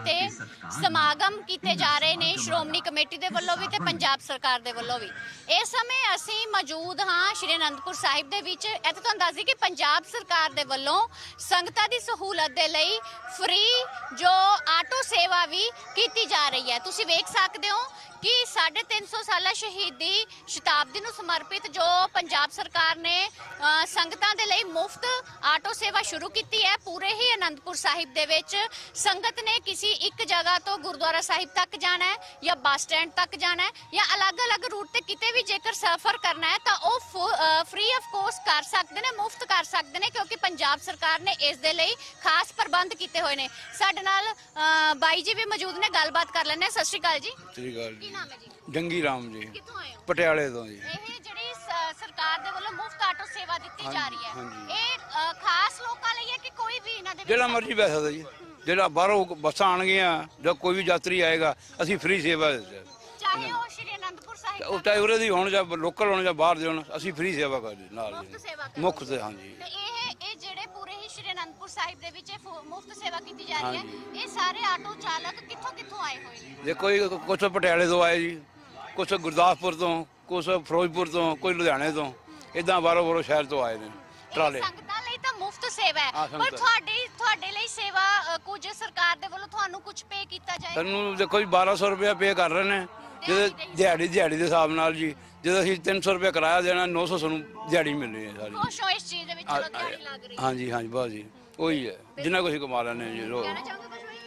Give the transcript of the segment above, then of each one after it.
ਤੇ ਸਮਾਗਮ ਕੀਤੇ ਜਾ ਰਹੇ ਨੇ, ਸ਼੍ਰੋਮਣੀ ਕਮੇਟੀ ਦੇ ਵੱਲੋਂ ਵੀ ਤੇ ਪੰਜਾਬ ਸਰਕਾਰ ਦੇ ਵੱਲੋਂ ਵੀ। ਇਸ ਸਮੇਂ ਅਸੀਂ ਮੌਜੂਦ ਹਾਂ ਸ਼੍ਰੀ ਅਨੰਦਪੁਰ ਸਾਹਿਬ ਦੇ ਵਿੱਚ। ਇੱਥੇ ਤੁਹਾਨੂੰ ਦੱਸ ਦਈਏ ਕਿ ਪੰਜਾਬ ਸਰਕਾਰ ਦੇ ਵੱਲੋਂ ਸੰਗਤਾਂ ਦੀ ਸਹੂਲਤ ਦੇ ਲਈ ਫ੍ਰੀ ਜੋ ਆਟੋ ਸੇਵਾ ਵੀ ਕੀਤੀ ਜਾ ਰਹੀ ਹੈ। ਤੁਸੀਂ ਵੇਖ ਸਕਦੇ ਹੋ ਕਿ 350 ਸਾਲਾ ਸ਼ਹੀਦੀ ਸ਼ਤਾਬਦੀ ਨੂੰ ਸਮਰਪਿਤ ਜੋ ਪੰਜਾਬ ਸਰਕਾਰ ਨੇ ਸੰਗਤਾਂ ਦੇ ਲਈ ਮੁਫਤ ਆਟੋ ਸੇਵਾ ਸ਼ੁਰੂ ਕੀਤੀ ਹੈ, ਪੂਰੇ ਹੀ ਅਨੰਦਪੁਰ ਸਾਹਿਬ ਦੇ ਵਿੱਚ, ਸੰਗਤ ਨੇ ਕਿਸੇ ਇੱਕ ਜਗ੍ਹਾ ਤੋਂ ਗੁਰਦੁਆਰਾ ਸਾਹਿਬ ਤੱਕ ਜਾਣਾ ਹੈ ਜਾਂ ਬੱਸ ਸਟੈਂਡ ਤੱਕ ਜਾਣਾ ਹੈ ਜਾਂ ਅਲੱਗ-ਅਲੱਗ ਰੂਟ ਤੇ ਕਿਤੇ ਵੀ ਜੇਕਰ ਸਫ਼ਰ ਕਰਨਾ ਹੈ ਤਾਂ ਉਹ ਫ੍ਰੀ ਆਫ ਕੋਸਟ ਕਰ ਸਕਦੇ ਨੇ, ਮੁਫਤ ਕਰ ਸਕਦੇ ਨੇ, ਕਿਉਂਕਿ ਪੰਜਾਬ ਸਰਕਾਰ ਨੇ ਇਸ ਦੇ ਲਈ ਖਾਸ ਪ੍ਰਬੰਧ ਕੀਤੇ ਹੋਏ ਨੇ। ਸਾਡੇ ਨਾਲ ਬਾਈ ਜੀ ਵੀ ਮੌਜੂਦ ਨੇ, ਗੱਲਬਾਤ ਕਰ ਲੈਣੇ ਸਤਿ ਸ਼੍ਰੀ ਅਕਾਲ ਜੀ। ਸ੍ਰੀ ਅਕਾਲ ਜੀ। ਨਾਮ ਹੈ ਜੀ? ਜੰਗੀ ਰਾਮ ਜੀ। ਕਿੱਥੋਂ ਆਏ ਹੋ? ਪਟਿਆਲੇ ਤੋਂ ਜੀ। ਇਹ ਜਿਹੜੀ ਸ- ਸਰਕਾਰ ਦੇ ਵੱਲੋਂ ਮੁਫਤ ਆਟੋ ਸੇਵਾ ਦਿੱਤੀ ਜਾ ਰਹੀ ਹੈ। ਇਹ ਅ, ਖਾਸ ਲੋਕਾਂ ਲਈ ਹੈ ਕਿ ਕੋਈ ਵੀ ਇਹਨਾਂ ਦੇ ਵਿੱਚ ਜਿਹੜਾ ਮਰਜ਼ੀ ਬਹਿ ਸਕਦਾ ਜੀ। ਜਿਹੜਾ ਬਾਹਰੋਂ ਬੱਸਾਂ ਆਣਗੀਆਂ ਜਾਂ ਕੋਈ ਵੀ ਯਾਤਰੀ ਆਏਗਾ ਅਸੀਂ ਫ੍ਰੀ ਸੇਵਾ ਦਿੰਦੇ ਹਾਂ। ਚਾਹੇ ਉਹ ਸ਼੍ਰੀ ਅਨੰਦਪੁਰ ਸਾਹਿਬ ਉਹ ਚਾਹੇ ਉਰੇ ਦੀ ਹੋਣ ਜਾਂ ਲੋਕਲ ਹੋਣ ਜਾਂ ਬਾਹਰ ਦੇ ਹੋਣ ਅਸੀਂ ਫ੍ਰੀ ਸੇਵਾ ਕਰਦੇ ਨਾਲ ਮੁਫਤ ਸੇਵਾ ਕਰਦੇ ਮੁੱਖ ਤੇ ਹਾਂਜੀ। ਤੇ ਇਹ ਅਨੰਦਪੁਰ ਸਾਹਿਬ ਦੇ ਵਿੱਚ ਮੁਫਤ ਸੇਵਾ ਕੀਤੀ ਜਾ ਰਹੀ ਹੈ। ਇਹ ਸਾਰੇ ਆਟੋ ਚਾਲਕ ਕਿੱਥੋਂ ਕਿੱਥੋਂ ਆਏ ਹੋਏ ਨੇ? ਦੇਖੋ ਜੀ ਕੁਛ ਪਟਿਆਲੇ ਤੋਂ ਆਏ ਜੀ ਕੁਛ ਗੁਰਦਾਸਪੁਰ ਤੋਂ ਕੁਛ ਫਿਰੋਜ਼ਪੁਰ ਤੋਂ ਕੋਈ ਲੁਧਿਆਣੇ ਤੋਂ ਇਦਾਂ ਬਾਹਰੋਂ ਬਾਹਰੋਂ ਸ਼ਹਿਰ ਤੋਂ ਆਏ ਨੇ ਟਰਾਲੇ। ਇਹ ਸੰਗਤਾਂ ਲਈ ਤਾਂ ਮੁਫਤ ਸੇਵਾ ਹੈ। ਪਰ। ਤੁਹਾਡੀ ਤੁਹਾਡੇ ਲਈ ਸੇਵਾ ਕੁਝ ਸਰਕਾਰ ਦੇ ਵੱਲੋਂ ਤੁਹਾਨੂੰ ਕੁਝ ਪੇ ਕੀਤਾ ਜਾਏ? ਸਾਨੂੰ ਦੇਖੋ ਜੀ 1200 ਰੁਪਏ ਪੇ ਕਰ ਰਹੇ ਨੇ। ਜਿਹਦੇ ਦਿਹਾੜੀ ਦਿਹਾੜੀ ਦੇ ਹਿਸਾਬ ਨਾਲ ਜੀ ਜਦੋਂ ਅਸੀਂ 300 ਰੁਪਏ ਕਿਰਾਇਆ ਦੇਣਾ 900 ਸਾਨੂੰ ਦਿਹਾੜੀ ਮਿਲਣੀ ਹੈ ਸਾਰੀ। ਖੁਸ਼ ਹੋ ਇਸ ਚੀਜ਼ ਦੇ ਵਿੱਚ ਲੱਗ ਰਹੀ ਹਾਂਜੀ ਹਾਂਜੀ ਬਾਸ ਜੀ। ਉਹੀ ਹੈ ਜਿੰਨਾ ਕੁ ਅਸੀਂ ਕਮਾ ਲੈਂਦੇ ਹਾਂ ਜੀ ਰੋ ਕਹਿਣਾ ਚਾਹੋਗੇ ਕੁਝ ਬਾਈ?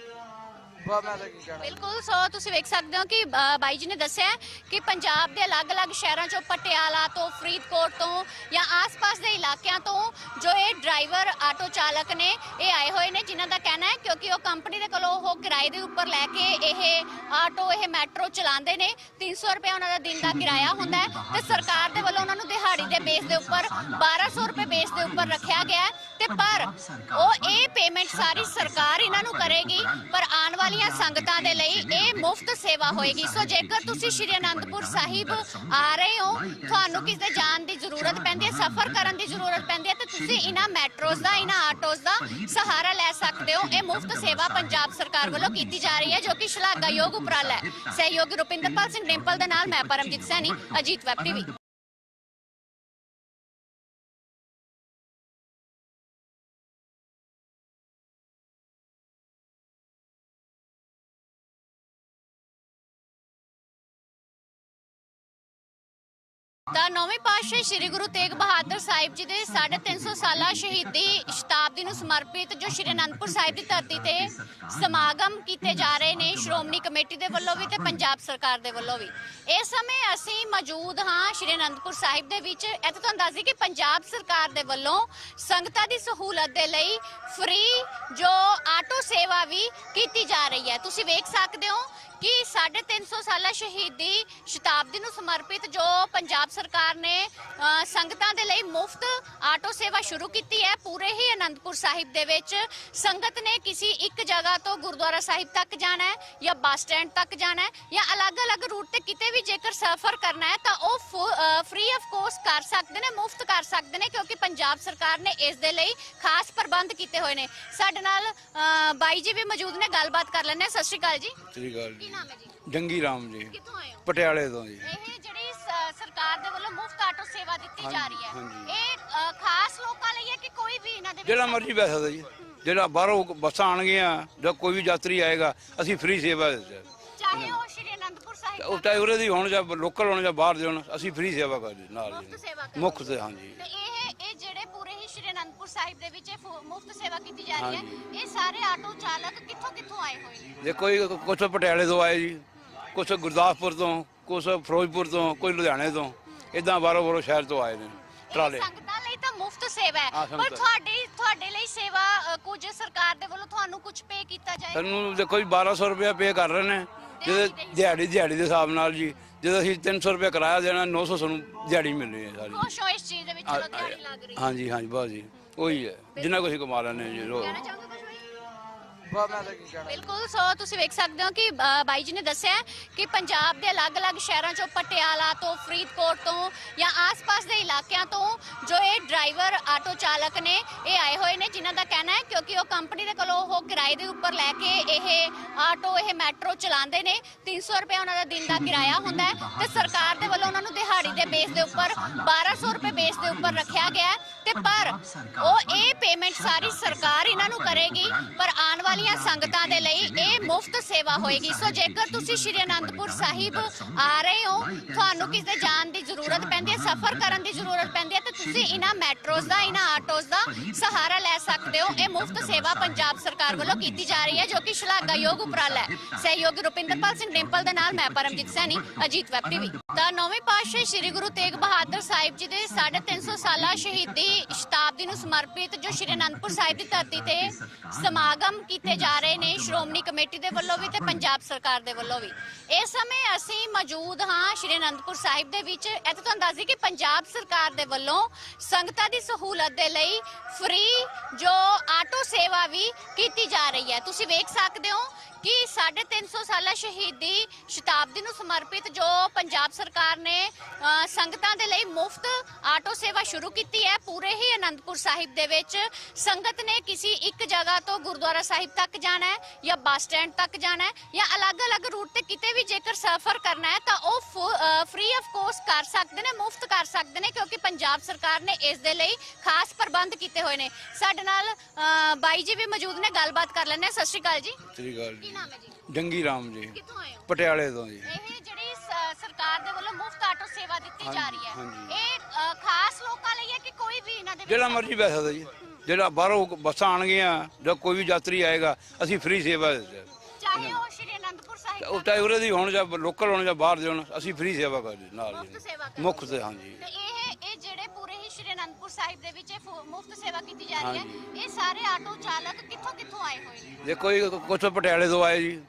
ਬਾ ਮੈਂ ਤਾਂ ਕੀ ਕਹਿਣਾ। ਬਿਲਕੁਲ ਸੋ ਤੁਸੀਂ ਵੇਖ ਸਕਦੇ ਹੋ ਕਿ ਅ, ਬਾਈ ਜੀ ਨੇ ਦੱਸਿਆ ਹੈ ਕਿ ਪੰਜਾਬ ਦੇ ਅਲੱਗ-ਅਲੱਗ ਸ਼ਹਿਰਾਂ ਚੋਂ ਪਟਿਆਲਾ ਤੋਂ ਫਰੀਦਕੋਟ ਤੋਂ ਜਾਂ ਆਸ-ਪਾਸ ਦੇ ਇਲਾਕਿਆਂ ਤੋਂ ਜੋ ਇਹ ਡਰਾਈਵਰ ਆਟੋ ਚਾਲਕ ਨੇ ਇਹ ਆਏ ਹੋਏ ਨੇ ਜਿਨ੍ਹਾਂ ਦਾ ਕਹਿਣਾ ਹੈ ਕਿਉਂਕਿ ਉਹ ਕੰਪਨੀ ਦੇ ਕੋਲੋਂ ਉਹ ਕਿਰਾਏ ਦੇ ਉੱਪਰ ਲੈ ਕੇ ਇਹ ਆਟੋ ਇਹ ਮੈਟਰੋ ਚਲਾਉਂਦੇ ਨੇ। 300 ਰੁਪਏ ਉਹਨਾਂ ਦਾ ਦਿਨ ਦਾ ਕਿਰਾਇਆ ਹੁੰਦਾ ਹੈ ਤੇ ਸਰਕਾਰ ਦੇ ਵੱਲੋਂ ਉਹਨਾਂ ਨੂੰ ਦਿਹਾੜੀ ਦੇ ਬੇਸ ਦੇ ਉੱਪਰ 1200 ਰੁਪਏ ਬੇਸ ਦੇ ਉੱਪਰ ਰੱਖਿਆ ਗਿਆ ਹੈ। ਤੇ ਪਰ ਉਹ ਇਹ ਪੇਮੈਂਟ ਸਾਰੀ ਸਰਕਾਰ ਇਹਨਾਂ ਨੂੰ ਕਰੇਗੀ ਪਰ ਆਉਣ ਵਾਲੀਆਂ ਸੰਗਤਾਂ ਦੇ ਲਈ ਇਹ ਮੁਫਤ ਸੇਵਾ ਹੋਏਗੀ। ਸੋ ਜੇਕਰ ਤੁਸੀਂ ਸ਼੍ਰੀ ਅਨੰਦਪੁਰ ਸਾਹਿਬ ਆ ਰਹੇ ਹੋ ਤੁਹਾਨੂੰ ਕਿਸੇ ਜਾਣ ਦੀ ਜ਼ਰੂਰਤ ਪੈਂਦੀ ਹੈ ਸਫ਼ਰ ਕਰਨ ਦੀ ਜ਼ਰੂਰਤ ਪੈਂਦੀ ਹੈ ਤੇ ਤੁਸੀਂ ਇਹਨਾਂ ਮੈਟਰੋਜ਼ ਦਾ ਇਹਨਾਂ ਆਟੋਜ਼ ਦਾ ਸਹਾਰਾ ਲੈ ਸਕਦੇ ਹੋ। ਇਹ ਮੁਫਤ ਸੇਵਾ ਪੰਜਾਬ ਸਰਕਾਰ ਵੱਲੋਂ ਕੀਤੀ ਜਾ ਰਹੀ ਹੈ ਜੋ ਕਿ ਸ਼ਲਾਘਾਯੋਗ ਉਪਰਾਲਾ ਹੈ। ਸਹਿਯੋਗੀ ਰੁਪਿੰਦਰਪਾਲ ਸਿੰਘ ਡਿੰਪਲ ਦੇ ਨਾਲ ਮੈਂ ਪਰਮਜੀਤ ਸੈਣੀ ਅਜੀਤ ਵੈਬ ਟੀਵੀ। ਦਾ ਨੌਵੇਂ ਪਾਤਸ਼ਾਹ ਸ੍ਰੀ ਗੁਰੂ ਤੇਗ ਬਹਾਦਰ ਸਾਹਿਬ ਜੀ ਦੇ 350 ਸਾਲਾ ਸ਼ਹੀਦੀ ਸ਼ਤਾਬਦੀ ਨੂੰ ਸਮਰਪਿਤ ਜੋ ਸ੍ਰੀ ਅਨੰਦਪੁਰ ਸਾਹਿਬ ਦੀ ਧਰਤੀ ਤੇ ਸਮਾਗਮ ਕੀਤੇ ਜਾ ਰਹੇ ਨੇ, ਸ਼੍ਰੋਮਣੀ ਕਮੇਟੀ ਦੇ ਵੱਲੋਂ ਵੀ ਤੇ ਪੰਜਾਬ ਸਰਕਾਰ ਦੇ ਵੱਲੋਂ ਵੀ। ਇਸ ਸਮੇਂ ਅਸੀਂ ਮੌਜੂਦ ਹਾਂ ਸ੍ਰੀ ਅਨੰਦਪੁਰ ਸਾਹਿਬ ਦੇ ਵਿੱਚ। ਇੱਥੇ ਤੁਹਾਨੂੰ ਦੱਸਦੀ ਕਿ ਪੰਜਾਬ ਸਰਕਾਰ ਦੇ ਵੱਲੋਂ ਸੰਗਤਾਂ ਦੀ ਸਹੂਲਤ ਦੇ ਲਈ ਫ੍ਰੀ ਜੋ ਆਟੋ ਸੇਵਾ ਵੀ ਕੀਤੀ ਜਾ ਰਹੀ ਹੈ। ਤੁਸੀਂ ਵੇਖ ਸਕਦੇ ਹੋ ਕਿ 350 ਸਾਲਾ ਸ਼ਹੀਦੀ ਸ਼ਤਾਬਦੀ ਨੂੰ ਸਮਰਪਿਤ ਜੋ ਪੰਜਾਬ ਸਰਕਾਰ ਨੇ ਸੰਗਤਾਂ ਦੇ ਲਈ ਮੁਫਤ ਆਟੋ ਸੇਵਾ ਸ਼ੁਰੂ ਕੀਤੀ ਹੈ ਪੂਰੇ ਹੀ ਅਨੰਦਪੁਰ ਸਾਹਿਬ ਦੇ ਵਿੱਚ। ਸੰਗਤ ਨੇ ਕਿਸੇ ਇੱਕ ਜਗ੍ਹਾ ਤੋਂ ਗੁਰਦੁਆਰਾ ਸਾਹਿਬ ਤੱਕ ਜਾਣਾ ਹੈ ਜਾਂ ਬੱਸ ਸਟੈਂਡ ਤੱਕ ਜਾਣਾ ਹੈ ਜਾਂ ਅਲੱਗ-ਅਲੱਗ ਰੂਟ ਤੇ ਕਿਤੇ ਵੀ ਜੇਕਰ ਸਫ਼ਰ ਕਰਨਾ ਹੈ ਤਾਂ ਉਹ ਫ੍ਰੀ ਆਫ ਕੋਸਟ ਕਰ ਸਕਦੇ ਨੇ, ਮੁਫਤ ਕਰ ਸਕਦੇ ਨੇ ਕਿਉਂਕਿ ਪੰਜਾਬ ਸਰਕਾਰ ਨੇ ਇਸ ਦੇ ਲਈ ਖਾਸ ਪ੍ਰਬੰਧ ਕੀਤੇ ਹੋਏ ਨੇ। ਸਾਡੇ ਨਾਲ ਬਾਈ ਜੀ ਵੀ ਮੌਜੂਦ ਨੇ, ਗੱਲਬਾਤ ਕਰ ਲੈਣੇ ਸਤਿ ਸ਼੍ਰੀ ਅਕਾਲ ਜੀ। ਸ੍ਰੀ ਅਕਾਲ ਕੀ ਜੀ ਨਾਮ ਹੈ ਜੀ? ਜੰਗੀ ਰਾਮ ਜੀ। ਕਿੱਥੋਂ ਆਏ ਹੋ? ਪਟਿਆਲੇ ਤੋਂ ਜੀ। ਇਹ ਜਿਹੜੀ ਸ- ਸਰਕਾਰ ਦੇ ਵੱਲੋਂ ਮੁਫਤ ਆਟੋ ਸੇਵਾ ਦਿੱਤੀ ਜਾ ਰਹੀ ਹੈ। ਇਹ ਅ, ਖਾਸ ਲੋਕਾਂ ਲਈ ਹੈ ਕਿ ਕੋਈ ਵੀ ਇਹਨਾਂ ਦੇ ਵਿੱਚ ਜਿਹੜਾ ਮਰਜ਼ੀ ਬਹਿ ਸਕਦਾ ਜੀ। ਜਿਹੜਾ ਬਾਹਰੋਂ ਬੱਸਾਂ ਆਣਗੀਆਂ ਜਾਂ ਕੋਈ ਵੀ ਯਾਤਰੀ ਆਏਗਾ ਅਸੀਂ ਫ੍ਰੀ ਸੇਵਾ ਦਿੰਦੇ ਹਾਂ। ਚਾਹੇ ਉਹ ਸ਼੍ਰੀ ਅਨੰਦਪੁਰ ਸਾਹਿਬ ਉਹ ਚਾਹੇ ਉਰੇ ਦੀ ਹੋਣ ਜਾਂ ਲੋਕਲ ਹੋਣ ਜਾਂ ਬਾਹਰ ਦੇ ਹੋਣ ਅਸੀਂ ਫ੍ਰੀ ਸੇਵਾ ਕਰਦੇ ਨਾਲ ਮੁਫਤ ਸੇਵਾ ਕਰਦੇ ਮੁੱਖ ਤੇ ਹਾਂਜੀ। ਤੇ ਇਹ ਇਹ ਜਿਹੜੇ ਪੂਰੇ ਹੀ ਸ਼੍ਰੀ ਸਾਹਿਬ ਦੇ ਵਿੱਚ ਇਹ ਮੁਫਤ ਸੇਵਾ ਕੀਤੀ ਜਾ ਰਹੀ ਹੈ। ਇਹ ਸਾਰੇ ਆਟੋ ਚਾਲਕ ਕਿੱਥੋਂ ਕਿੱਥੋਂ ਆਏ ਹੋਏ ਨੇ? ਦੇਖੋ ਜੀ ਕੁਛ ਪਟਿਆਲੇ ਤੋਂ ਆਏ ਜੀ ਕੁਛ ਗੁਰਦਾਸਪੁਰ ਤੋਂ ਕੁਛ ਫਿਰੋਜ਼ਪੁਰ ਤੋਂ ਕੋਈ ਲੁਧਿਆਣੇ ਤੋਂ ਇਦਾਂ ਬਾਹਰੋਂ ਬਾਹਰੋਂ ਸ਼ਹਿਰ ਤੋਂ ਆਏ ਨੇ ਟਰਾਲੇ। ਸੰਗਤਾਂ ਲਈ ਤਾਂ ਮੁਫਤ ਸੇਵਾ ਹੈ। ਪਰ। ਤੁਹਾਡੀ ਤੁਹਾਡੇ ਲਈ ਸੇਵਾ ਕੁਝ ਸਰਕਾਰ ਦੇ ਵੱਲੋਂ ਤੁਹਾਨੂੰ ਕੁਝ ਪੇ ਕੀਤਾ ਜਾਏ? ਸਾਨੂੰ ਦੇਖੋ ਜੀ 1200 ਰੁਪਏ ਪੇ ਕਰ ਰਹੇ ਨੇ। ਜਿਹਦੇ ਦਿਹਾੜੀ ਦਿਹਾੜੀ ਦੇ ਹਿਸਾਬ ਨਾਲ ਜੀ ਜਦੋਂ ਅਸੀਂ 300 ਰੁਪਏ ਕਿਰਾਇਆ ਦੇਣਾ 900 ਸਾਨੂੰ ਦਿਹਾੜੀ ਮਿਲਣੀ ਹੈ ਸਾਰੀ। ਖੁਸ਼ ਹੋ ਇਸ ਚੀਜ਼ ਦੇ ਵਿੱਚ ਦਿਹਾੜੀ ਲੱਗ ਰਹੀ ਹਾਂਜੀ ਹਾਂਜੀ ਬਾਸ ਜੀ। ਉਹੀ ਹੈ। ਜਿੰਨਾ ਕੁ ਅਸੀਂ ਕਮਾ ਲੈਂਦੇ ਹਾਂ ਜੀ ਰੋ ਕਹਿਣਾ ਮੈਂ ਤਾਂ ਕੀ ਕਹਿਣਾ। ਬਿਲਕੁਲ ਸੋ ਤੁਸੀਂ ਵੇਖ ਸਕਦੇ ਹੋ ਕਿ ਅ, ਬਾਈ ਜੀ ਨੇ ਦੱਸਿਆ ਹੈ ਕਿ ਪੰਜਾਬ ਦੇ ਅਲੱਗ-ਅਲੱਗ ਸ਼ਹਿਰਾਂ ਚੋਂ ਪਟਿਆਲਾ ਤੋਂ ਫਰੀਦਕੋਟ ਤੋਂ ਜਾਂ ਆਸ-ਪਾਸ ਦੇ ਇਲਾਕਿਆਂ ਤੋਂ ਜੋ ਇਹ ਡਰਾਈਵਰ ਆਟੋ ਚਾਲਕ ਨੇ ਇਹ ਆਏ ਹੋਏ ਨੇ ਜਿਨ੍ਹਾਂ ਦਾ ਕਹਿਣਾ ਹੈ ਕਿਉਂਕਿ ਉਹ ਕੰਪਨੀ ਦੇ ਕੋਲੋਂ ਉਹ ਕਿਰਾਏ ਦੇ ਉੱਪਰ ਲੈ ਕੇ ਇਹ ਆਟੋ ਇਹ ਮੈਟਰੋ ਚਲਾਉਂਦੇ ਨੇ। 300 ਰੁਪਏ ਉਹਨਾਂ ਦਾ ਦਿਨ ਦਾ ਕਿਰਾਇਆ ਹੁੰਦਾ ਹੈ ਤੇ ਸਰਕਾਰ ਦੇ ਵੱਲੋਂ ਉਹਨਾਂ ਨੂੰ ਦਿਹਾੜੀ ਦੇ ਬੇਸ ਦੇ ਉੱਪਰ 1200 ਰੁਪਏ ਬੇਸ ਦੇ ਉੱਪਰ ਰੱਖਿਆ ਗਿਆ ਹੈ ਤੇ ਪਰ ਉਹ ਇਹ ਪੇਮੈਂਟ ਸਾਰੀ ਸਰਕਾਰ ਇਹਨਾਂ ਨੂੰ ਕਰੇਗੀ ਪਰ ਵਾਲੀਆਂ ਸੰਗਤਾਂ ਦੇ ਲਈ ਇਹ ਮੁਫਤ ਸੇਵਾ ਹੋਏਗੀ। ਸੋ ਜੇਕਰ ਤੁਸੀਂ ਸ਼੍ਰੀ ਅਨੰਦਪੁਰ ਸਾਹਿਬ ਆ ਰਹੇ ਹੋ, ਤੁਹਾਨੂੰ ਕਿਸੇ ਜਾਣ ਦੀ ਜ਼ਰੂਰਤ ਪੈਂਦੀ ਹੈ, ਸਫ਼ਰ ਕਰਨ ਦੀ ਜ਼ਰੂਰਤ ਪੈਂਦੀ ਹੈ, ਤੇ ਤੁਸੀਂ ਇਹਨਾਂ ਮੈਟਰੋਜ਼ ਦਾ ਇਹਨਾਂ ਆਟੋਜ਼ ਦਾ ਸਹਾਰਾ ਲੈ ਸਕਦੇ ਹੋ। ਇਹ ਮੁਫਤ ਸੇਵਾ ਪੰਜਾਬ ਸਰਕਾਰ ਵੱਲੋਂ ਕੀਤੀ ਜਾ ਰਹੀ ਹੈ, ਜੋ ਕਿ ਸ਼ਲਾਘਾਯੋਗ ਉਪਰਾਲਾ ਹੈ। ਸਹਿਯੋਗੀ ਰੁਪਿੰਦਰਪਾਲ ਸਿੰਘ ਡਿੰਪਲ ਦੇ ਨਾਲ ਮੈਂ ਪਰਮਜੀਤ ਸੈਣੀ, ਅਜੀਤ ਵੈਬ ਟੀਵੀ। ਤਾਂ ਨੌਵੇਂ ਪਾਤਸ਼ਾਹ ਸ੍ਰੀ ਗੁਰੂ ਤੇਗ ਬਹਾਦਰ ਸਾਹਿਬ ਜੀ ਦੇ 350 ਸਾਲਾ ਸ਼ਹੀਦੀ ਸ਼ਤਾਬਦੀ ਨੂੰ ਸਮਰਪਿਤ ਜੋ ਸ਼੍ਰੀ ਅਨੰਦਪੁਰ ਸਾਹਿਬ ਦੀ ਧਰਤੀ ਤੇ ਸਮਾਗਮ ਕੀਤੇ ਜਾ ਰਹੇ ਨੇ ਸ਼੍ਰੋਮਣੀ ਕਮੇਟੀ ਦੇ ਵੱਲੋਂ ਵੀ ਤੇ ਪੰਜਾਬ ਸਰਕਾਰ ਦੇ ਵੱਲੋਂ ਵੀ। ਇਸ ਸਮੇਂ ਅਸੀਂ ਮੌਜੂਦ ਹਾਂ ਸ਼੍ਰੀ ਅਨੰਦਪੁਰ ਸਾਹਿਬ ਦੇ ਵਿੱਚ। ਇਹ ਤਾਂ ਤੁਹਾਨੂੰ ਦੱਸਦੀ ਕਿ ਪੰਜਾਬ ਸਰਕਾਰ ਦੇ ਵੱਲੋਂ ਸੰਗਤਾਂ ਦੀ ਸਹੂਲਤ ਦੇ ਲਈ ਫ੍ਰੀ ਜੋ ਆਟੋ ਸੇਵਾ ਵੀ ਕੀਤੀ ਜਾ ਰਹੀ ਹੈ। ਤੁਸੀਂ ਵੇਖ ਸਕਦੇ ਹੋ 350 ਸਾਲਾ ਸ਼ਹੀਦੀ ਸ਼ਤਾਬਦੀ ਨੂੰ ਸਮਰਪਿਤ ਜੋ ਪੰਜਾਬ ਸਰਕਾਰ ਨੇ ਸੰਗਤਾਂ ਦੇ ਲਈ ਮੁਫਤ ਆਟੋ ਸੇਵਾ ਸ਼ੁਰੂ ਕੀਤੀ ਹੈ ਪੂਰੇ ਹੀ ਅਨੰਦਪੁਰ ਸਾਹਿਬ ਦੇ ਵਿੱਚ। ਸੰਗਤ ਨੇ ਕਿਸੇ ਇੱਕ ਜਗ੍ਹਾ ਤੋਂ ਗੁਰਦੁਆਰਾ ਸਾਹਿਬ ਤੱਕ ਜਾਣਾ ਹੈ ਜਾਂ ਬੱਸ ਸਟੈਂਡ ਤੱਕ ਜਾਣਾ ਹੈ ਜਾਂ ਅਲੱਗ-ਅਲੱਗ ਰੂਟ ਤੇ ਕਿਤੇ ਵੀ ਜੇਕਰ ਸਫ਼ਰ ਕਰਨਾ ਹੈ ਤਾਂ ਉਹ ਫ੍ਰੀ ਆਫ ਕੋਰਸ ਕਰ ਸਕਦੇ ਨੇ ਮੁਫਤ ਕਰ ਸਕਦੇ ਨੇ ਕਿਉਂਕਿ ਪੰਜਾਬ ਸਰਕਾਰ ਨੇ ਇਸ ਦੇ ਲਈ ਖਾਸ ਪ੍ਰਬੰਧ ਕੀਤੇ ਹੋਏ ਨੇ। ਸਾਡੇ ਨਾਲ ਬਾਈ ਜੀ ਵੀ ਮੌਜੂਦ ਨੇ ਗੱਲਬਾਤ ਕਰ ਲੈਣੇ ਸਤਿ ਸ਼੍ਰੀ ਅਕਾਲ ਜੀ। ਸ੍ਰੀ ਅਕਾਲ ਕੀ ਨਾਮ ਹੈ ਜੀ? ਜੰਗੀ ਰਾਮ ਜੀ। ਕਿੱਥੋਂ ਆਏ ਹੋ? ਪਟਿਆਲੇ ਤੋਂ ਜੀ। ਇਹ ਜਿਹੜੀ ਸ- ਸਰਕਾਰ ਦੇ ਵੱਲੋਂ ਮੁਫਤ ਆਟੋ ਸੇਵਾ ਦਿੱਤੀ ਜਾ ਹਾਂਜੀ, ਰਹੀ ਹੈ। ਇਹ ਅ, ਖਾਸ ਲੋਕਾਂ ਲਈ ਹੈ ਕਿ ਕੋਈ ਵੀ ਇਹਨਾਂ ਦੇ ਵਿੱਚ ਜਿਹੜਾ ਮਰਜ਼ੀ ਬਹਿ ਸਕਦਾ ਜੀ। ਜਿਹੜਾ ਬਾਹਰੋਂ ਬੱਸਾਂ ਆਣਗੀਆਂ ਜਾਂ ਕੋਈ ਵੀ ਯਾਤਰੀ ਆਏਗਾ ਅਸੀਂ ਫ੍ਰੀ ਸੇਵਾ ਦਿੰਦੇ ਹਾਂ। ਚਾਹੇ ਉਹ ਸ਼੍ਰੀ ਅਨੰਦਪੁਰ ਸਾਹਿਬ ਉਹ ਦਾ ਚਾਹੇ ਉਰੇ ਦੀ ਹੋਣ ਜਾਂ ਲੋਕਲ ਹੋਣ ਜਾਂ ਬਾਹਰ ਦੇ ਹੋਣ ਅਸੀਂ ਫ੍ਰੀ ਸੇਵਾ ਕਰਦੇ ਨਾਲ ਮੁਫਤ ਜੀ। ਸੇਵਾ। ਮੁੱਖ ਤੇ ਹਾਂਜੀ। ਤੇ ਇਹ ਇਹ ਜਿਹੜੇ ਪੂਰੇ ਹੀ ਸ਼੍ਰੀ ਅਨੰਦਪੁਰ ਸਾਹਿਬ ਦੇ ਵਿੱਚ ਮੁਫਤ ਸੇਵਾ ਕੀਤੀ ਜਾ ਰਹੀ। ਹੈ। ਇਹ ਸਾਰੇ ਆਟੋ ਚਾਲਕ ਕਿੱਥੋਂ ਕਿੱਥੋਂ ਆਏ ਹੋਏ ਨੇ? ਦੇਖੋ ਜੀ ਕੁਛ ਪਟਿਆਲੇ ਤੋਂ ਆਏ ਜੀ।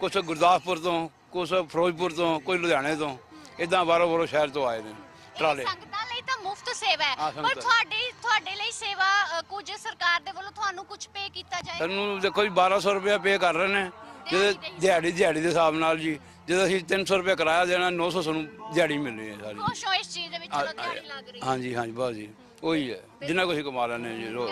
ਕੁਛ ਗੁਰਦਾਸਪੁਰ ਤੋਂ ਕੁਛ ਫਿਰੋਜ਼ਪੁਰ ਤੋਂ ਕੋਈ ਲੁਧਿਆਣੇ ਤੋਂ ਇਦਾਂ ਬਾਹਰੋਂ ਬਾਹਰੋਂ ਸ਼ਹਿਰ ਤੋਂ ਆਏ ਨੇ ਟਰਾਲੇ। ਸੰਗਤਾਂ ਲਈ ਤਾਂ ਮੁਫਤ ਸੇਵਾ ਹੈ। ਪਰ। ਤੁਹਾਡੇ ਤੁਹਾਡੇ ਲਈ ਸੇਵਾ ਕੁਝ ਸਰਕਾਰ ਦੇ ਵੱਲੋਂ ਤੁਹਾਨੂੰ ਕੁਝ ਪੇ ਕੀਤਾ ਜਾਏ? ਸਾਨੂੰ ਦੇਖੋ ਜੀ 1200 ਰੁਪਏ ਪੇ ਕਰ ਰਹੇ ਨੇ। ਜਿਹਦੇ ਦਿਹਾੜੀ ਦਿਹਾੜੀ ਦੇ ਹਿਸਾਬ ਨਾਲ ਜੀ ਜਦੋਂ ਅਸੀਂ 300 ਰੁਪਏ ਕਿਰਾਇਆ ਦੇਣਾ 900 ਸਾਨੂੰ ਦਿਹਾੜੀ ਮਿਲਣੀ ਹੈ ਸਾਰੀ। ਖੁਸ਼ ਹੋ ਇਸ ਚੀਜ਼ ਦੇ ਵਿੱਚ ਦਿਹਾੜੀ ਲੱਗ ਰਹੀ ਹੈ। ਹਾਂਜੀ ਹਾਂਜੀ ਬਸ ਜੀ ਉਹੀ ਹੈ। ਜਿੰਨਾ ਕੁ ਅਸੀਂ ਕਮਾ ਹਾਂ ਜੀ ਰੋਜ਼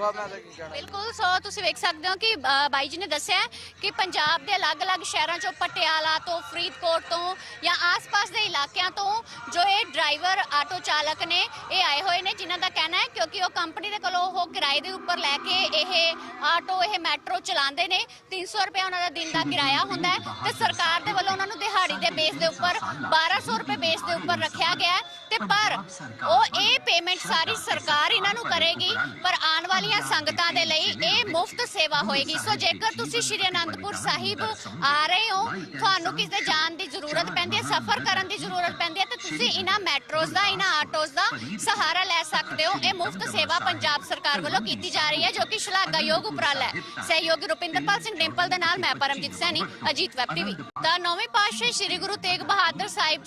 ਕਹਿਣਾ ਮੈਂ ਤਾਂ ਕੀ ਕਹਿਣਾ। ਬਿਲਕੁਲ ਸੋ ਤੁਸੀਂ ਵੇਖ ਸਕਦੇ ਹੋ ਕਿ ਅ, ਬਾਈ ਜੀ ਨੇ ਦੱਸਿਆ ਹੈ ਕਿ ਪੰਜਾਬ ਦੇ ਅਲੱਗ-ਅਲੱਗ ਸ਼ਹਿਰਾਂ ਚੋਂ ਪਟਿਆਲਾ ਤੋਂ ਫਰੀਦਕੋਟ ਤੋਂ ਜਾਂ ਆਸ-ਪਾਸ ਦੇ ਇਲਾਕਿਆਂ ਤੋਂ ਜੋ ਇਹ ਡਰਾਈਵਰ ਆਟੋ ਚਾਲਕ ਨੇ ਇਹ ਆਏ ਹੋਏ ਨੇ ਜਿਨ੍ਹਾਂ ਦਾ ਕਹਿਣਾ ਹੈ ਕਿਉਂਕਿ ਉਹ ਕੰਪਨੀ ਦੇ ਕੋਲੋਂ ਉਹ ਕਿਰਾਏ ਦੇ ਉੱਪਰ ਲੈ ਕੇ ਇਹ ਆਟੋ ਇਹ ਮੈਟਰੋ ਚਲਾਉਂਦੇ ਨੇ। 300 ਰੁਪਏ ਉਹਨਾਂ ਦਾ ਦਿਨ ਦਾ ਕਿਰਾਇਆ ਹੁੰਦਾ ਹੈ ਤੇ ਸਰਕਾਰ ਦੇ ਵੱਲੋਂ ਉਹਨਾਂ ਨੂੰ ਦਿਹਾੜੀ ਦੇ ਬੇਸ ਦੇ ਉੱਪਰ 1200 ਰੁਪਏ ਬੇਸ ਦੇ ਉੱਪਰ ਰੱਖਿਆ ਗਿਆ ਹੈ। ਤੇ ਪਰ ਉਹ ਇਹ ਪੇਮੈਂਟ ਸਾਰੀ ਸਰਕਾਰ ਇਹਨਾਂ ਨੂੰ ਕਰੇਗੀ ਪਰ ਆਉਣ ਵਾਲੀਆਂ ਸੰਗਤਾਂ ਦੇ ਲਈ ਇਹ ਮੁਫਤ ਸੇਵਾ ਹੋਏਗੀ। ਸੋ ਜੇਕਰ ਤੁਸੀਂ ਸ਼੍ਰੀ ਅਨੰਦਪੁਰ ਸਾਹਿਬ ਆ ਰਹੇ ਹੋ ਤੁਹਾਨੂੰ ਕਿਸੇ ਜਾਣ ਦੀ ਜ਼ਰੂਰਤ ਪੈਂਦੀ ਹੈ ਸਫ਼ਰ ਕਰਨ ਦੀ ਜ਼ਰੂਰਤ ਪੈਂਦੀ ਹੈ ਤੇ ਤੁਸੀਂ ਇਹਨਾਂ ਮੈਟਰੋਜ਼ ਦਾ ਇਹਨਾਂ ਆਟੋਜ਼ ਦਾ ਸਹਾਰਾ ਲੈ ਸਕਦੇ ਹੋ। ਇਹ ਮੁਫਤ ਸੇਵਾ ਪੰਜਾਬ ਸਰਕਾਰ ਵੱਲੋਂ ਕੀਤੀ ਜਾ ਰਹੀ ਹੈ ਜੋ ਕਿ ਸ਼ਲਾਘਾਯੋਗ ਉਪਰਾਲਾ ਹੈ। ਸਹਿਯੋਗੀ ਰੁਪਿੰਦਰਪਾਲ ਸਿੰਘ ਡਿੰਪਲ ਦੇ ਨਾਲ ਮੈਂ ਪਰਮਜੀਤ ਸੈਣੀ ਅਜੀਤ ਵੈਬ ਟੀਵੀ ਤਾਂ ਨੌਵੇਂ ਪਾਤਸ਼ਾਹ ਸ੍ਰੀ ਗੁਰੂ ਤੇਗ ਬਹਾਦਰ ਸਾਹਿਬ